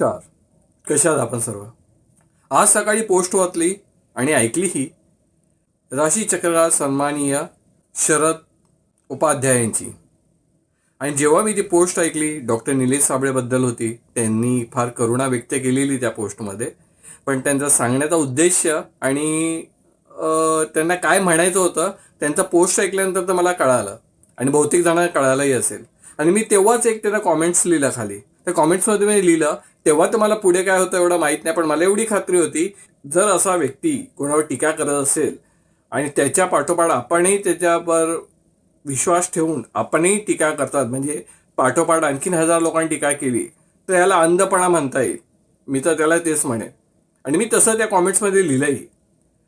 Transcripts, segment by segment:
नमस्कार. कशा आहात आपण सर्व? आज सकाळी पोस्ट वाचली आणि ऐकली ही राशी चक्रराज सन्माननीय शरद उपाध्यायांची. आणि जेव्हा मी ती पोस्ट ऐकली डॉक्टर निलेश साबळेबद्दल होती त्यांनी फार करुणा व्यक्त केलेली त्या पोस्टमध्ये पण त्यांचा सांगण्याचा उद्देश आणि त्यांना काय म्हणायचं होतं त्यांचा पोस्ट ऐकल्यानंतर तर मला कळालं. आणि बहुतेक जणांना कळालंही असेल. आणि मी तेव्हाच एक त्यांना कॉमेंट्स लिहिलं खाली. त्या कॉमेंट्समध्ये मी लिहिलं तेव्हा तर मला पुढे काय होतं एवढं माहीत नाही पण मला एवढी खात्री होती जर असा व्यक्ती कोणावर टीका करत असेल आणि त्याच्या पाठोपाठ आपणही त्याच्यावर विश्वास ठेवून आपणही टीका करतात म्हणजे पाठोपाठ आणखीन हजार लोकांनी टीका केली तर याला अंधपणा म्हणता येईल. मी तर त्याला तेच म्हणेन. आणि मी तसं त्या कॉमेंट्समध्ये लिहिलंही.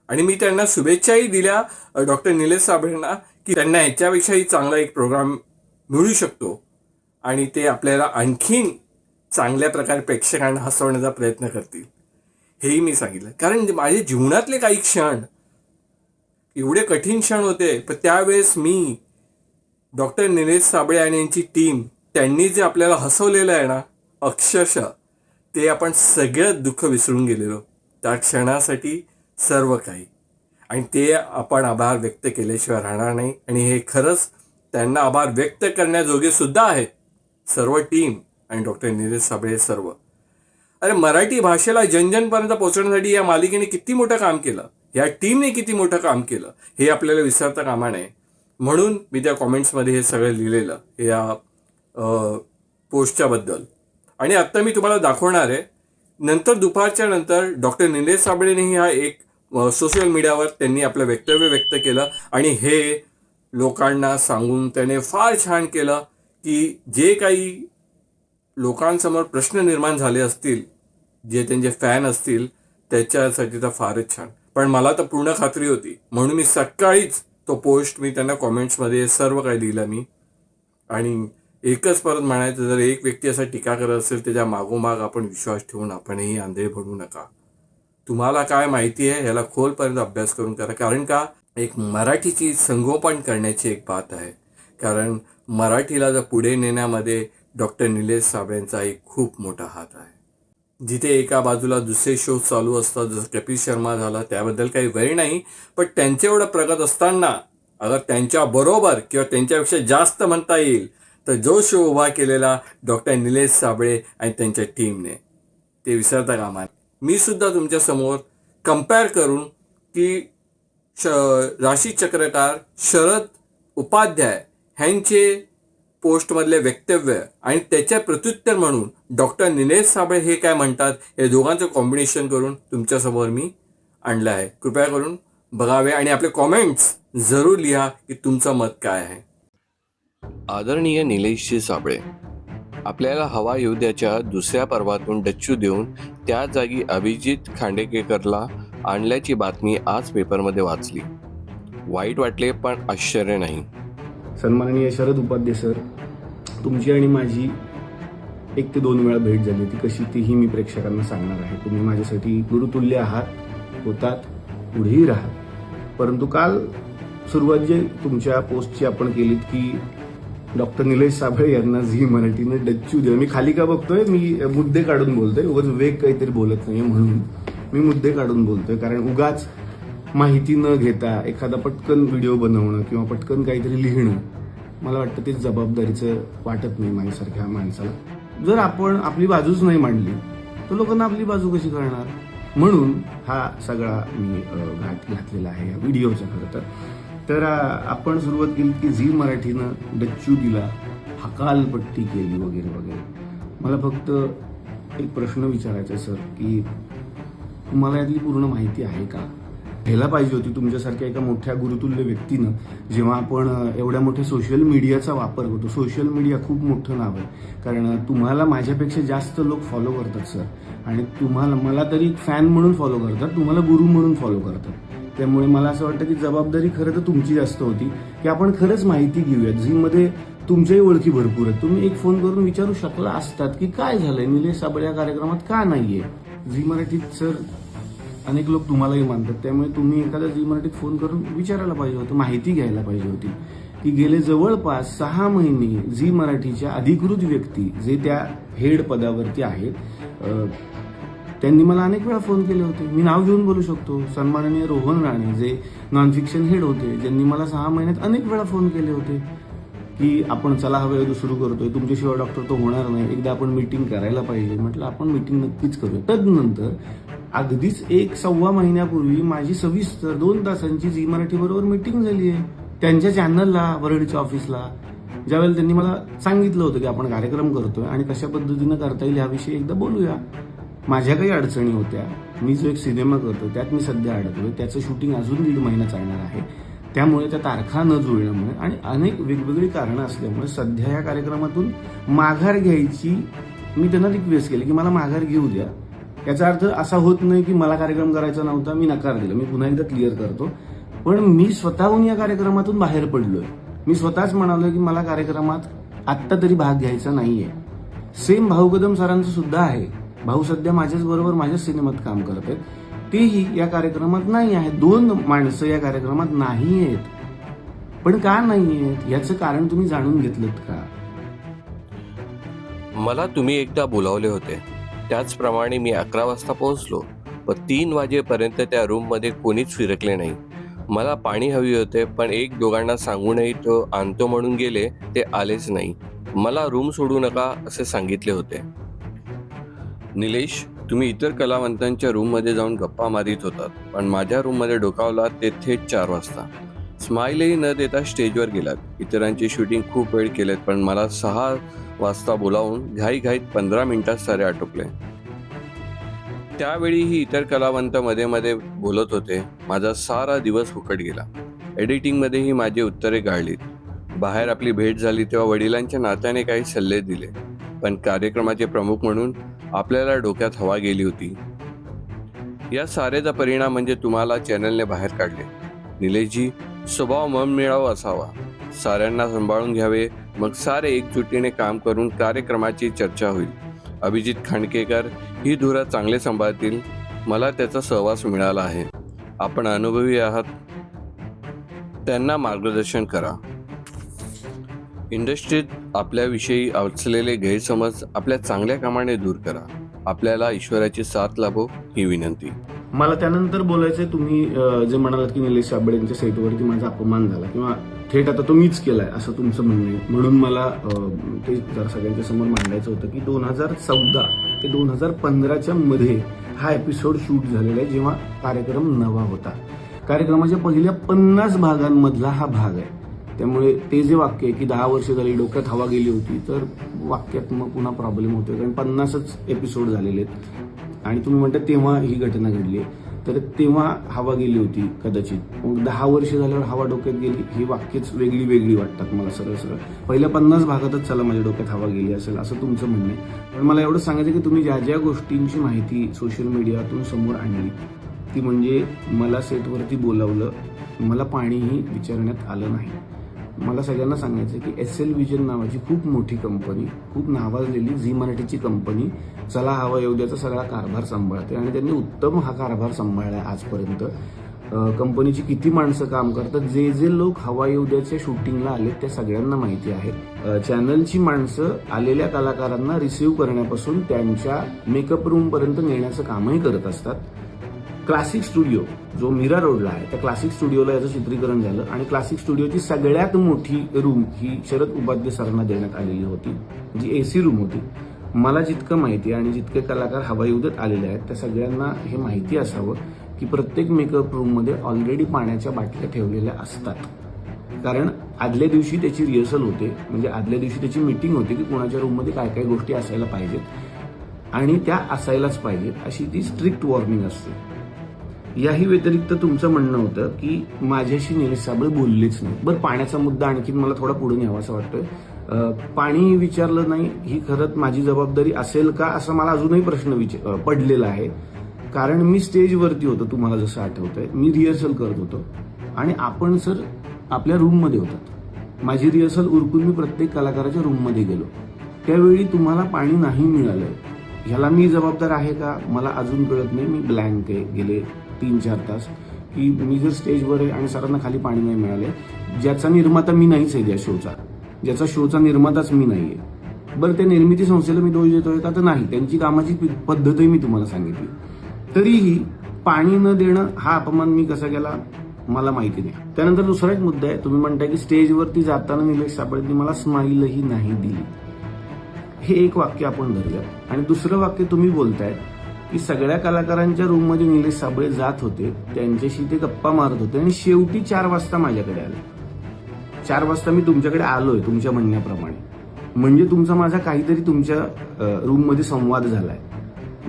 आणि मी त्यांना शुभेच्छाही दिल्या डॉक्टर निलेश साबळेंना की त्यांना ह्याच्यापेक्षाही चांगला एक प्रोग्राम मिळू शकतो. आणि ते आपल्याला आणखीन चांगल्या प्रकारे प्रेक्षकांना हसवण्याचा प्रयत्न करतील. हेही मी सांगितलं. कारण माझे जीवनातले काही क्षण एवढे कठीण क्षण होते पण त्यावेळेस मी डॉक्टर निलेश साबळे आणि यांची टीम त्यांनी जे आपल्याला हसवलेलं आहे ना अक्षरशः ते आपण सगळं दुःख विसरून गेलेलो. त्या क्षणासाठी सर्व काही. आणि ते आपण आभार व्यक्त केल्याशिवाय राहणार नाही. आणि हे खरंच त्यांना आभार व्यक्त करण्याजोगे सुद्धा आहेत सर्व टीम. आणि डॉक्टर नीरज साबळे सर्व. अरे मराठी भाषेला जनजनपर्यंत पोहोचवण्यासाठी या मालिकेने किती मोठं काम केलं? या टीमने किती मोठं काम केलं? हे आपल्याला विसरता कामा नये. म्हणून मी त्या कॉमेंट्समध्ये हे सगळं लिहिलेलं या पोस्टच्याबद्दल आणि आत्ता मी तुम्हाला दाखवणार आहे नंतर दुपारच्या नंतर डॉक्टर निलेश साबळेनेही हा एक सोशल मीडियावर त्यांनी आपलं वक्तव्य व्यक्त केलं आणि हे लोकांना सांगून त्याने फार छान केलं की जे काही लोकांसमोर प्रश्न निर्माण झाले असतील जे त्यांचे फॅन असतील त्याच्यासाठी तर फारच छान. पण मला तर पूर्ण खात्री होती. म्हणून मी सकाळीच तो पोस्ट मी त्यांना कॉमेंट्समध्ये सर्व काही दिलं मी. आणि एकच परत म्हणायचं जर एक व्यक्ती असा टीका करत असेल त्याच्या मागोमाग आपण विश्वास ठेवून आपणही आंधळे पडू नका. तुम्हाला काय माहिती आहे ह्याला खोलपर्यंत अभ्यास करून करा. कारण का एक मराठीची संगोपन करण्याची एक बात आहे. कारण मराठीला जर पुढे नेण्यामध्ये डॉक्टर निलेश साबळेंचा एक खूप मोठा हात आहे. जिथे एका बाजूला दुसरे शो चालू असतात जसं कपिल शर्मा झाला त्याबद्दल काही वरी नाही पण त्यांचे एवढं प्रगत असताना अगर त्यांच्या बरोबर किंवा त्यांच्यापेक्षा जास्त म्हणता येईल तर जो शो उभा केलेला डॉक्टर निलेश साबळे आणि त्यांच्या टीमने ते विसरता कामा मी सुद्धा तुमच्यासमोर कंपेअर करून की श राशी चक्रकार शरद उपाध्याय ह्यांचे पोस्टमधले वक्तव्य आणि त्याच्या प्रत्युत्तर म्हणून डॉक्टर निलेश साबळे हे काय म्हणतात हे दोघांचं कॉम्बिनेशन करून तुमच्यासमोर मी आणलं आहे. कृपया करून बघावे आणि आपले कॉमेंट्स जरूर लिहा की तुमचं मत काय आहे. आदरणीय निलेशजी साबळे आपल्याला हवा युद्धाच्या दुसऱ्या पर्वातून डच्चू देऊन त्या जागी अभिजित खांडेकेकरला आणल्याची बातमी आज पेपरमध्ये वाचली. वाईट वाटले पण आश्चर्य नाही. सन्माननीय शरद उपाध्ये सर तुमची आणि माझी एक ते दोन वेळा भेट झाली ती कशी तीही मी प्रेक्षकांना सांगणार आहे. तुम्ही माझ्यासाठी गुरुतुल्य आहात होतात पुढेही राहा. परंतु काल सुरुवात जे तुमच्या पोस्टची आपण केलीत की डॉक्टर निलेश साबळे यांना झी मराठीने डच्चू द्या मी खाली का बघतोय? मी मुद्दे काढून बोलतोय. उगाच वेग काहीतरी बोलत नाही म्हणून. मी मुद्दे काढून बोलतोय. कारण उगाच माहिती न घेता एखादा पटकन व्हिडिओ बनवणं किंवा पटकन काहीतरी लिहिणं मला वाटतं ते जबाबदारीचं वाटत नाही माझ्यासारख्या माणसाला. जर आपण आपली बाजूच नाही मांडली तर लोकांना आपली बाजू कशी कळणार? म्हणून हा सगळा मी घाट घातलेला आहे या व्हिडिओचा खरं तर. तर आपण सुरुवात केली की झी मराठीनं डच्चू दिला हकालपट्टी केली वगैरे वगैरे. मला फक्त एक प्रश्न विचारायचा सर की तुम्हाला यातली पूर्ण माहिती आहे का? व्हायला पाहिजे होती तुमच्यासारख्या एका मोठ्या गुरुतुल्य व्यक्तीनं जेव्हा आपण एवढ्या मोठ्या सोशल मीडियाचा वापर करतो. सोशल मीडिया खूप मोठं नाव आहे. कारण तुम्हाला माझ्यापेक्षा जास्त लोक फॉलो करतात सर आणि तुम्हाला मला तरी फॅन म्हणून फॉलो करतात. तुम्हाला गुरु म्हणून फॉलो करतात. त्यामुळे मला असं वाटतं की जबाबदारी खरं तर तुमची जास्त होती. की आपण खरंच माहिती घेऊयात झीमध्ये तुमच्याही ओळखी भरपूर आहेत. तुम्ही एक फोन करून विचारू शकला असतात की काय झालंय? निलेश साबळे या कार्यक्रमात का नाहीये? झी मराठीत सर अनेक लोक तुम्हालाही मानतात. त्यामुळे तुम्ही एखादा झी मराठीत फोन करून विचारायला पाहिजे होतं माहिती घ्यायला पाहिजे होती. की गेले जवळपास सहा महिने झी मराठीच्या अधिकृत व्यक्ती जे त्या हेड पदावरती आहेत त्यांनी मला अनेक वेळा फोन केले होते. मी नाव घेऊन बोलू शकतो. सन्माननीय रोहन राणे जे नॉन फिक्शन हेड होते ज्यांनी मला सहा महिन्यात अनेक वेळा फोन केले होते. की आपण चला हा वेळ सुरू करतोय तुमच्याशिवाय डॉक्टर तो होणार नाही. एकदा आपण मीटिंग करायला पाहिजे. म्हटलं आपण मीटिंग नक्कीच करूया. तदनंतर अगदीच एक सव्वा महिन्यापूर्वी माझी सविस्तर दोन तासांची झी मराठी बरोबर मीटिंग झाली आहे त्यांच्या चॅनलला वरळीच्या ऑफिसला ज्यावेळेला त्यांनी मला सांगितलं होतं की आपण कार्यक्रम करतोय आणि कशा पद्धतीनं करता येईल याविषयी एकदा बोलूया. माझ्या काही अडचणी होत्या. मी जो एक सिनेमा करतो त्यात मी सध्या अडकलोय. त्याचं शूटिंग अजून दीड महिना चालणार आहे. त्यामुळे त्या तारखा न जुळल्यामुळे आणि अनेक वेगवेगळी कारणं असल्यामुळे सध्या या कार्यक्रमातून माघार घ्यायची मी त्यांना रिक्वेस्ट केली की मला माघार घेऊ द्या. याचा अर्थ असा होत नाही की मला कार्यक्रम करायचा नव्हता मी नकार दिला. मी पुन्हा एकदा क्लिअर करतो. पण मी स्वतःहून या कार्यक्रमातून बाहेर पडलोय. मी स्वतःच म्हणालोय की मला कार्यक्रमात आत्ता तरी भाग घ्यायचा नाहीये. सेम भाऊ कदम सरांचं सुद्धा आहे. भाऊ सध्या माझ्याच बरोबर माझ्याच सिनेमात काम करत आहेत. तेही या कार्यक्रमात नाही आहेत. दोन माणसं या कार्यक्रमात नाही आहेत. पण का नाही आहेत? याचं कारण तुम्ही जाणून घेतलं का? मला तुम्ही एकदा बोलावले होते. त्याचप्रमाणे मी अकरा वाजता पोहोचलो. पण तीन वाजेपर्यंत त्या रूममध्ये कोणीच फिरकले नाही. मला पाणी हवी होते पण एक दोघांना सांगूनही तो आणतो म्हणून गेले ते आलेच नाही. मला रूम सोडू नका असे सांगितले होते. निलेश तुम्ही इतर कलावंतांच्या रूममध्ये जाऊन गप्पा मारित होतात पण माझ्या रूममध्ये डोकावला ते थेट चार वाजता. स्माईलही न देता स्टेजवर गेलात. इतरांची शूटिंग खूप वेळ केलेत पण मला सहा वाजता बोलावून घाईघाईत पंधरा मिनिटात सारे आटोपले. त्यावेळीही इतर कलावंत मध्ये मध्ये बोलत होते. माझा सारा दिवस फुकट गेला. एडिटिंगमध्येही माझी उत्तरे गाळलीत. बाहेर आपली भेट झाली तेव्हा वडिलांच्या नात्याने काही सल्ले दिले. पण कार्यक्रमाचे प्रमुख म्हणून आपल्याला डोक्यात हवा गेली होती. या साऱ्याचा परिणाम म्हणजे तुम्हाला चॅनलने बाहेर काढले. निलेशजी स्वभाव मन मिळावा असावा. साऱ्यांना सांभाळून घ्यावे. मग सारे एकजुटीने काम करून कार्यक्रमाची चर्चा होईल. अभिजित खांडकेकर ही धुरा चांगले सांभाळतील. मला त्याचा सहवास मिळाला आहे. आपण अनुभवी आहात. त्यांना मार्गदर्शन करा. इंडस्ट्रीत आपल्याविषयी असलेले गैरसमज आपल्या चांगल्या कामाने दूर करा. आपल्याला ईश्वराची साथ लाभो ही विनंती. मला त्यानंतर बोलायचं तुम्ही जे म्हणालात की निलेश साबळे यांच्या साईटवरती माझा अपमान झाला किंवा थेट आता तो मीच केलाय असं तुमचं म्हणणं आहे. म्हणून मला ते जरा सगळ्यांच्या समोर मांडायचं होतं की दोन हजार चौदा ते दोन हजार पंधराच्या मध्ये हा एपिसोड शूट झालेला आहे जेव्हा कार्यक्रम नवा होता. कार्यक्रमाच्या पहिल्या पन्नास भागांमधला हा भाग आहे. त्यामुळे ते जे वाक्य आहे की दहा वर्ष झाली डोक्यात हवा गेली होती तर वाक्यात मग पुन्हा प्रॉब्लेम होतो कारण पन्नासच एपिसोड झालेले आहेत. आणि तुम्ही म्हणता तेव्हा ही घटना घडली आहे. तर तेव्हा हवा गेली होती कदाचित. मग दहा वर्ष झाल्यावर हवा डोक्यात गेली ही वाक्यच वेगळी वेगळी वाटतात मला सरळ सरळ. पहिल्या पन्नास भागातच चला माझ्या डोक्यात हवा गेली असेल असं तुमचं म्हणणं आहे. पण मला एवढं सांगायचं की तुम्ही ज्या ज्या गोष्टींची माहिती सोशल मीडियातून समोर आणली ती म्हणजे मला सेटवरती बोलावलं मला पाणीही विचारण्यात आलं नाही. मला सगळ्यांना सांगायचं आहे की एस एल विजन नावाची खूप मोठी कंपनी खूप नावाजलेली झी मराठीची कंपनी चला हवा येऊ द्याचा सगळा कारभार सांभाळते आणि त्यांनी उत्तम हा कारभार सांभाळला आहे आजपर्यंत. कंपनीची किती माणसं काम करतात जे जे लोक हवा येऊ द्याच्या शूटिंगला आले त्या सगळ्यांना माहिती आहे. चॅनलची माणसं आलेल्या कलाकारांना रिसिव्ह करण्यापासून त्यांच्या मेकअप रूमपर्यंत नेण्याचं कामही करत असतात. क्लासिक स्टुडिओ जो मीरा रोडला आहे त्या क्लासिक स्टुडिओला याचं चित्रीकरण झालं आणि क्लासिक स्टुडिओची सगळ्यात मोठी रूम ही शरद उपाध्य सरांना देण्यात आलेली होती जी ए सी रूम होती. मला जितकं माहिती आहे आणि जितके कलाकार हवाई उद्यात आलेले आहेत त्या सगळ्यांना हे माहिती असावं की प्रत्येक मेकअप रूममध्ये ऑलरेडी पाण्याच्या बाटल्या ठेवलेल्या असतात. कारण आदल्या दिवशी त्याची रिहर्सल होते म्हणजे आदल्या दिवशी त्याची मीटिंग होते की कोणाच्या रूममध्ये काय काय गोष्टी असायला पाहिजेत. आणि त्या असायलाच पाहिजेत अशी ती स्ट्रिक्ट वॉर्निंग असते. याही व्यतिरिक्त तुमचं म्हणणं होतं की माझ्याशी निलेश साबळे बोललेच नाही. बरं पाण्याचा मुद्दा आणखीन मला थोडा पुढे न्यावा असं वाटतोय. पाणी विचारलं नाही ही खरंच माझी जबाबदारी असेल का असं मला अजूनही प्रश्न विचार पडलेला आहे. कारण मी स्टेजवरती होतो तुम्हाला जसं आठवतंय. मी रिहर्सल करत होतो. आणि आपण सर आपल्या रूममध्ये होतात. माझी रिहर्सल उरकून मी प्रत्येक कलाकाराच्या रूममध्ये गेलो. त्यावेळी तुम्हाला पाणी नाही मिळालंय. ह्याला मी जबाबदार आहे का? मला अजून कळत नाही. मी ब्लँक आहे गेले तीन चार तास की मी जर स्टेजवर आहे आणि सरांना खाली पाणी नाही मिळाले ज्याचा निर्माता मी नाहीच आहे त्या शोचा ज्याचा शोचा निर्माताच मी नाही आहे बरं त्या निर्मिती संस्थेला मी दोष देतोय का तर नाही. त्यांची कामाची पद्धतही मी तुम्हाला सांगितली. तरीही पाणी न देणं हा अपमान मी कसा केला? मला माहिती नाही. त्यानंतर दुसरा एक मुद्दा आहे. तुम्ही म्हणताय की स्टेजवरती जाताना निलेश सापळेंनी मला स्माईलही नाही दिली. हे एक वाक्य आपण धरूया आणि दुसरं वाक्य तुम्ही बोलताय की सगळ्या कलाकारांच्या रूममध्ये निलेश साबळे जात होते त्यांच्याशी ते गप्पा मारत होते आणि शेवटी चार वाजता माझ्याकडे आले. चार वाजता मी तुमच्याकडे आलोय तुमच्या म्हणण्याप्रमाणे. म्हणजे तुमचा माझा काहीतरी तुमच्या रूममध्ये संवाद झालाय.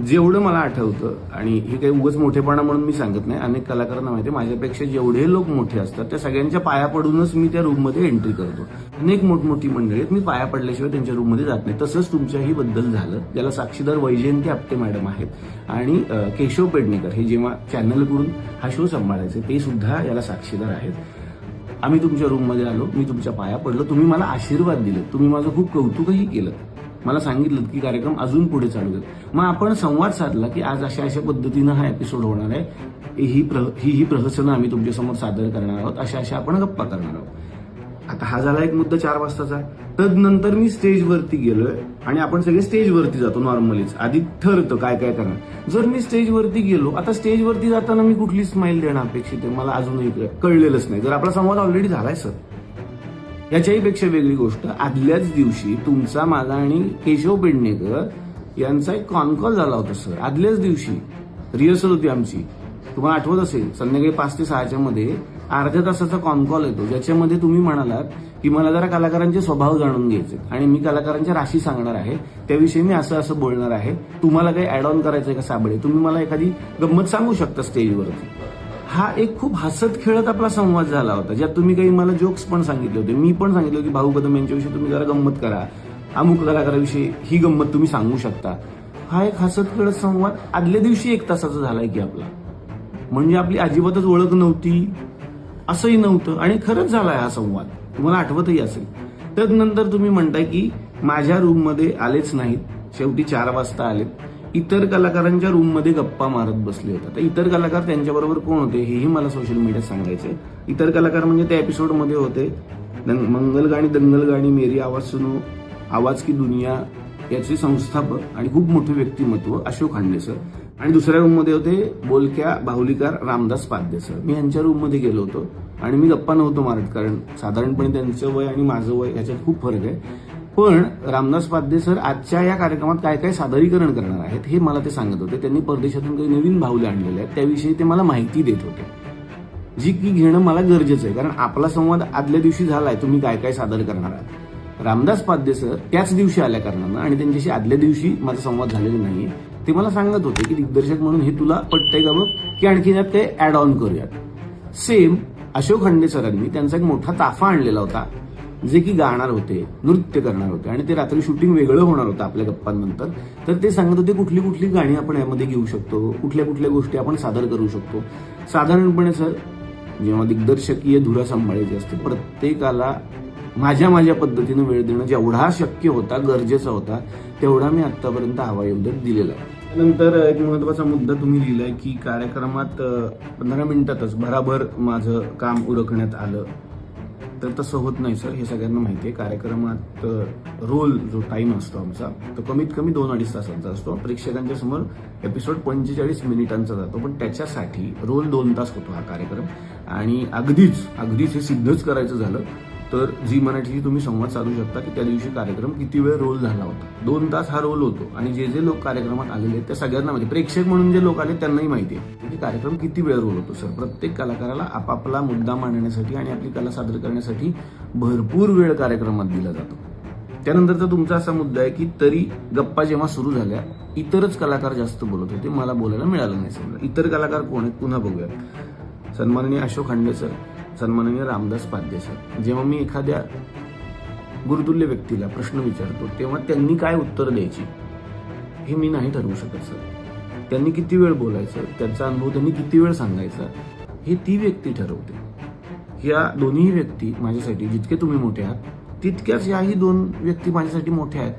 जेवढं मला आठवतं आणि हे काही उगाच मोठेपणा म्हणून मी सांगत नाही अनेक कलाकारांना माहिती आहे, माझ्यापेक्षा जेवढे लोक मोठे असतात त्या सगळ्यांच्या पाया पडूनच मी त्या रूममध्ये एंट्री करतो. अनेक मोठमोठी मंडळी आहेत मी पाया पडल्याशिवाय त्यांच्या रूममध्ये जात नाही. तसंच तुमच्याही बद्दल झालं ज्याला साक्षीदार वैजयंती आपटे मॅडम आहेत. आणि केशव पेडणेकर हे जेव्हा चॅनलकडून हा शो सांभाळायचे ते सुद्धा याला साक्षीदार आहेत. आम्ही तुमच्या रूममध्ये आलो मी तुमच्या पाया पडलो तुम्ही मला आशीर्वाद दिले तुम्ही माझं खूप कौतुकही केलं. मला सांगितलं की कार्यक्रम अजून पुढे चालू आहेत मग आपण संवाद साधला की आज अशा अशा पद्धतीनं हा एपिसोड होणार आहे. ही प्र ही ही प्रहसनं आम्ही तुमच्यासमोर सादर करणार आहोत. अशा अशा आपण गप्पा करणार आहोत. आता हा झाला एक मुद्दा चार वाजताचा. तदनंतर मी स्टेजवरती गेलोय आणि आपण सगळे स्टेजवरती जातो नॉर्मलीच आधी ठरतं काय काय करणार. जर मी स्टेजवरती गेलो आता स्टेजवरती जाताना मी कुठली स्माईल देणं अपेक्षित आहे? मला अजूनही कळलेलंच नाही. जर आपला संवाद ऑलरेडी झालाय सर याच्याहीपेक्षा वेगळी गोष्ट आदल्याच दिवशी तुमचा माझा आणि केशव पेडणेकर यांचा एक कॉल झाला होता सर आदल्याच दिवशी. रिहर्सल होती आमची. तुम्हाला आठवत असेल संध्याकाळी पाच ते सहाच्या मध्ये अर्ध्या तासाचा कॉल येतो ज्याच्यामध्ये तुम्ही म्हणालात की मला जरा कलाकारांचे स्वभाव जाणून घ्यायचे आणि मी कलाकारांच्या राशी सांगणार आहे. त्याविषयी मी असं असं बोलणार आहे. तुम्हाला काही ऍड ऑन करायचंय का साबळे? तुम्ही मला एखादी गंमत सांगू शकता स्टेजवरती हा एक खूप हसत खेळत आपला संवाद झाला होता. ज्यात तुम्ही काही मला जोक्स पण सांगितले होते. मी पण सांगितलं की भाऊ कदम यांच्याविषयी तुम्ही जरा गंमत करा. अमुक कलाकाराविषयी ही गंमत तुम्ही सांगू शकता. हा एक हसत खेळत संवाद आदल्या दिवशी एक तासाचा झालाय की आपला. म्हणजे आपली अजिबातच ओळख नव्हती. असंही नव्हतं. आणि खरंच झालाय हा संवाद. तुम्हाला आठवतही असेल. तदनंतर तुम्ही म्हणताय की माझ्या रूममध्ये आलेच नाहीत. शेवटी चार वाजता आलेत. इतर कलाकारांच्या रूममध्ये गप्पा मारत बसले होते. तर इतर कलाकार त्यांच्याबरोबर कोण होते हेही मला सोशल मीडियात सांगायचे इतर कलाकार म्हणजे त्या एपिसोडमध्ये होते. दंग- मंगल गाणी दंगल गाणी मेरी आवाज सुनो आवाज की दुनिया याचे संस्थापक आणि खूप मोठे व्यक्तिमत्व अशोक खांडे सर आणि दुसऱ्या रूममध्ये होते बोलक्या बाहुलीकार रामदास पाध्ये सर मी यांच्या रूममध्ये गेलो होतो आणि मी गप्पा नव्हतो मारत कारण साधारणपणे त्यांचं वय आणि माझं वय याच्यात खूप फरक आहे. पण रामदास पाध्ये सर आजच्या या कार्यक्रमात काय काय सादरीकरण करणार आहेत हे मला ते सांगत होते. त्यांनी परदेशातून काही नवीन भावले आणलेले आहेत. त्याविषयी ते मला माहिती देत होते. जी की घेणं मला गरजेचं आहे. कारण आपला संवाद आदल्या दिवशी झालाय. तुम्ही काय काय सादर करणार आहात? रामदास पाध्ये सर त्याच दिवशी आल्या कारणानं आणि त्यांच्याशी आदल्या दिवशी माझा संवाद झालेला नाही. ते मला सांगत होते की दिग्दर्शक म्हणून हे तुला पटतंय का बघ? की आणखी त्यात ते ऍड ऑन करूयात. सेम अशोक खंडे सरांनी त्यांचा एक मोठा ताफा आणलेला होता. जे की गाणार होते नृत्य करणार होते आणि ते रात्री शूटिंग वेगळं होणार होतं आपल्या गप्पांनंतर तर ते सांगत होते कुठली कुठली गाणी आपण यामध्ये घेऊ शकतो कुठल्या कुठल्या गोष्टी आपण सादर करू शकतो. साधारणपणे सर जेव्हा दिग्दर्शकीय धुरा सांभाळायची असते प्रत्येकाला माझ्या माझ्या पद्धतीनं वेळ देणं जेवढा शक्य होता गरजेचा होता तेवढा मी आतापर्यंत योगदान दिलेला आहे. नंतर एक महत्त्वाचा मुद्दा तुम्ही लिहिलाय की कार्यक्रमात पंधरा मिनिटातच भराभर माझं काम उरकण्यात आलं. तर तसं होत नाही सर. हे सगळ्यांना माहिती आहे. कार्यक्रमात रोल जो टाईम असतो आमचा तो कमीत कमी दोन अडीच तासांचा असतो. प्रेक्षकांच्या समोर एपिसोड पंचेचाळीस मिनिटांचा जातो. पण त्याच्यासाठी रोल दोन तास होतो हा कार्यक्रम. आणि अगदीच अगदीच हे सिद्धच करायचं झालं. तर जी मराठीशी तुम्ही संवाद साधू शकता की त्या दिवशी कार्यक्रम किती वेळ रोल झाला होता? दोन तास हा रोल होतो आणि जे जे लोक कार्यक्रमात आलेले आहेत त्या सगळ्यांना माहिती प्रेक्षक म्हणून जे लोक आले त्यांनाही माहिती आहे. की कार्यक्रम किती वेळ रोल होतो? सर प्रत्येक कलाकाराला आपापला मुद्दा मांडण्यासाठी आणि आपली कला सादर करण्यासाठी भरपूर वेळ कार्यक्रमात दिला जातो. त्यानंतरचा तुमचा असा मुद्दा आहे की तरी गप्पा जेव्हा सुरू झाल्या इतरच कलाकार जास्त बोलत होते मला बोलायला मिळालं नाही समजा. इतर कलाकार कोण आहेत? पुन्हा बघूयात. सन्माननीय अशोक खांडे सर सन्माननीय रामदास पाध्ये सर जेव्हा मी एखाद्या गुरुतुल्य व्यक्तीला प्रश्न विचारतो तेव्हा त्यांनी काय उत्तर द्यायची हे मी नाही ठरवू शकत सर. त्यांनी किती वेळ बोलायचं त्याचा अनुभव त्यांनी किती वेळ सांगायचा हे ती व्यक्ती ठरवते. या दोन्ही व्यक्ती माझ्यासाठी जितके तुम्ही मोठे आहात तितक्याच याही दोन व्यक्ती माझ्यासाठी मोठ्या आहेत.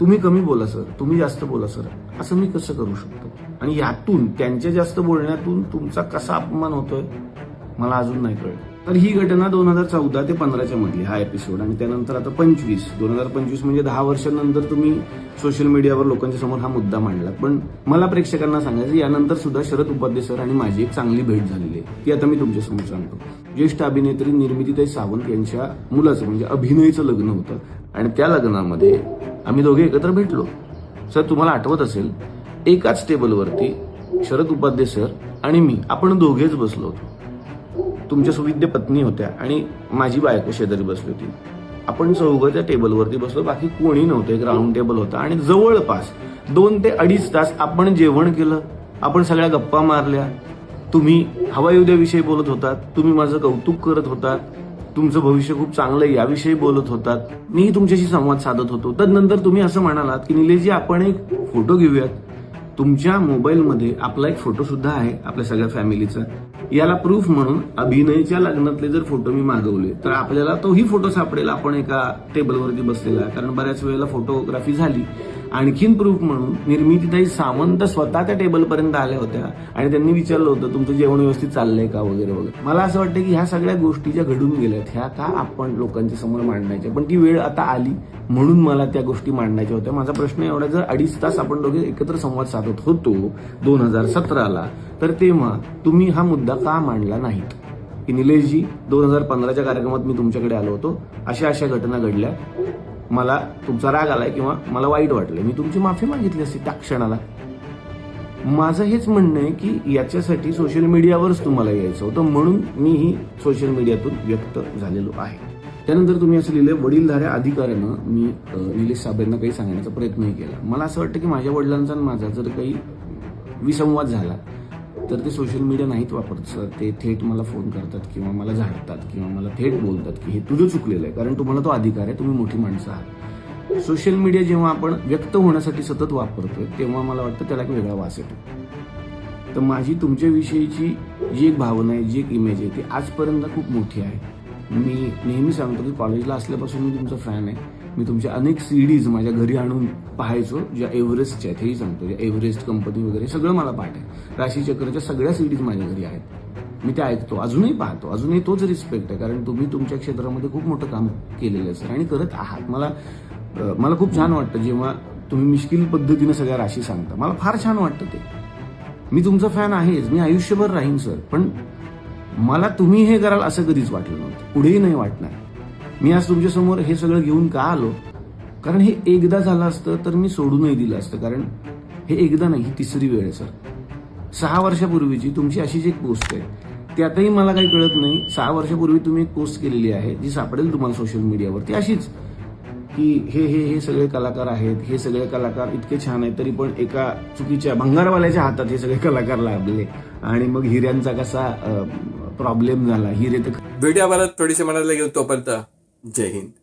तुम्ही कमी बोला सर. तुम्ही जास्त बोला सर. असं मी कसं करू शकतो? आणि यातून त्यांच्या जास्त बोलण्यातून तुमचा कसा अपमान होतोय? मला अजून नाही कळलं. तर ही घटना दोन हजार चौदा ते पंधराच्या मधली हा एपिसोड आणि त्यानंतर आता पंचवीस. दोन हजार पंचवीस म्हणजे दहा वर्षांनंतर तुम्ही सोशल मीडियावर लोकांच्या समोर हा मुद्दा मांडला. पण मला प्रेक्षकांना सांगायचं यानंतर सुद्धा शरद उपाध्ये सर आणि माझी एक चांगली भेट झालेली आहे. ती आता मी तुमच्यासमोर सांगतो. ज्येष्ठ अभिनेत्री निर्मितीताई सावंत यांच्या मुलाचं म्हणजे अभिनयचं लग्न होतं. आणि त्या लग्नामध्ये आम्ही दोघे एकत्र भेटलो. सर तुम्हाला आठवत असेल एकाच टेबलवरती शरद उपाध्ये सर आणि मी आपण दोघेच बसलो होतो. तुमच्या सुविद्य पत्नी होत्या आणि माझी बायको शेजारी बसली होती. आपण चौघं त्या टेबलवरती बसलो बाकी कोणी नव्हतं. एक राऊंड टेबल होता आणि जवळपास दोन ते अडीच तास आपण जेवण केलं. आपण सगळ्या गप्पा मारल्या. तुम्ही हवायुद्याविषयी बोलत होतात तुम्ही माझं कौतुक करत होतात तुमचं भविष्य खूप चांगलं आहे याविषयी बोलत होतात. मीही तुमच्याशी संवाद साधत होतो. तदनंतर तुम्ही असं म्हणालात की निलेशजी आपण एक फोटो घेऊयात. तुमच्या मोबाईलमध्ये आपला एक फोटो सुद्धा आहे आपल्या सगळ्या फॅमिलीचा. याला प्रूफ म्हणून अभिनयच्या लग्नातले जर फोटो मी मागवले तर आपल्याला तोही फोटो सापडेल. आपण एका टेबलवरती बसलेला कारण बऱ्याच वेळेला फोटोग्राफी झाली आणखीन प्रूफ म्हणून निर्मितीताई सावंत स्वतः त्या टेबलपर्यंत आल्या होत्या आणि त्यांनी विचारलं होतं तुमचं जेवण व्यवस्थित चाललंय का? वगैरे वगैरे. मला असं वाटतं की ह्या सगळ्या गोष्टी ज्या घडून गेल्यात. ह्या का आपण लोकांच्या समोर मांडण्याच्या? पण ती वेळ आता आली म्हणून मला त्या गोष्टी मांडण्याच्या होत्या. माझा प्रश्न एवढा जर अडीच तास आपण दोघे एकत्र संवाद साधत होतो दोन हजार सतराला तर तेव्हा तुम्ही हा मुद्दा का मांडला नाहीत? की निलेशजी दोन हजार पंधराच्या कार्यक्रमात मी तुमच्याकडे आलो होतो. अशा अशा घटना घडल्या. मला तुमचा राग आलाय किंवा मला वाईट वाटलं मी तुमची माफी मागितली असती त्या क्षणाला. माझं हेच म्हणणं आहे की याच्यासाठी सोशल मीडियावरच तुम्हाला यायचं होतं. म्हणून मीही सोशल मीडियातून व्यक्त झालेलो आहे. त्यानंतर तुम्ही असं लिहिलं वडीलधाऱ्या अधिकाऱ्यानं मी निलेश साहेबांना काही सांगण्याचा प्रयत्नही केला. मला असं वाटतं की माझ्या वडिलांचा आणि माझा जर काही विसंवाद झाला तर ते सोशल मीडिया नाहीत वापरत सर ते थेट मला फोन करतात किंवा मला झाडतात किंवा मला थेट बोलतात की हे तुझं चुकलेलं आहे कारण तुम्हाला तो अधिकार आहे तुम्ही मोठी माणसं आहात. सोशल मीडिया जेव्हा आपण व्यक्त होण्यासाठी सतत वापरतोय तेव्हा मला वाटतं त्याला एक वेगळा वास येतो. तर माझी तुमच्याविषयीची जी एक भावना आहे जी एक इमेज आहे ती आजपर्यंत खूप मोठी आहे. मी नेहमी सांगतो की कॉलेजला असल्यापासून मी तुमचा फॅन आहे. मी तुमच्या अनेक सीडीज माझ्या घरी आणून पाहायचो ज्या एव्हरेस्टच्या आहेत हेही सांगतो ज्या एव्हरेस्ट कंपनी वगैरे सगळं मला पाठ आहे. राशीचक्राच्या सगळ्या सीडीज माझ्या घरी आहेत. मी ते ऐकतो अजूनही पाहतो अजूनही तोच रिस्पेक्ट आहे कारण तुम्ही तुमच्या क्षेत्रामध्ये खूप मोठं काम केलेलं असेल आणि करत आहात. मला मला खूप छान वाटतं जेव्हा तुम्ही मिश्किल पद्धतीने सगळ्या राशी सांगता. मला फार छान वाटतं ते. मी तुमचा फॅन आहेच मी आयुष्यभर राहीन सर पण मला तुम्ही हे कराल असं कधीच वाटलं नव्हतं. पुढेही नाही वाटणार. मी आज तुमच्यासमोर हे सगळं घेऊन का आलो? कारण हे एकदा झालं असतं तर मी सोडूनही दिलं असतं. कारण हे एकदा नाही ही तिसरी वेळ आहे सर. सहा वर्षापूर्वीची तुमची अशीच एक पोस्ट आहे. त्यातही मला काही कळत नाही. सहा वर्षापूर्वी तुम्ही एक पोस्ट केलेली आहे जी सापडेल तुम्हाला सोशल मीडियावरती अशीच की हे हे हे सगळे कलाकार आहेत हे सगळे कलाकार इतके छान आहेत तरी पण एका चुकीच्या भंगारवाल्याच्या हातात हे सगळे कलाकार लागले. आणि मग हिऱ्यांचा कसा प्रॉब्लेम झाला? हिरे तर भेटूया परत थोडीशी मनाला घेऊन तोपर्यंत. जय हिंद.